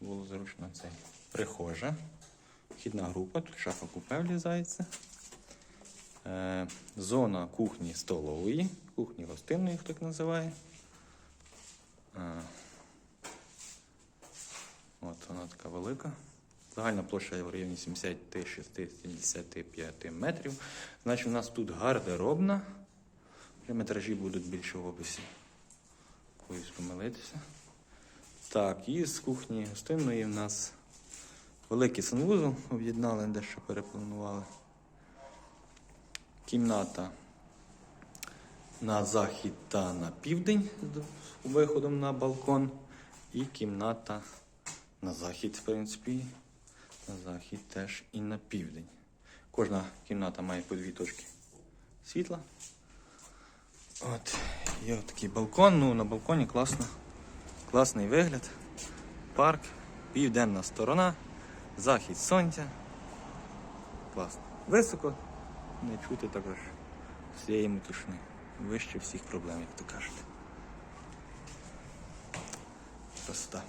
було зручно цей. Прихожа. Вхідна група, тут шафа купе влізається. Е, зона кухні столової, кухні гостинної, хто так називає. Е, от вона така велика. Загальна площа в районі 76-75 метрів. Значить, у нас тут гардеробна. Вже метражі будуть більше в описі. Боюсь помилитися. Так, і з кухні гостинної в нас великий санвузол об'єднали, дещо перепланували. Кімната на захід та на південь з виходом на балкон. І кімната на захід, в принципі, на захід теж і на південь. Кожна кімната має по дві точки світла. От, є такий балкон. Ну, на балконі класно. Класний вигляд. Парк, південна сторона, захід сонця. Класно. Високо, не чути також всієї метушни. Вище всіх проблем, як то кажуть. Красота.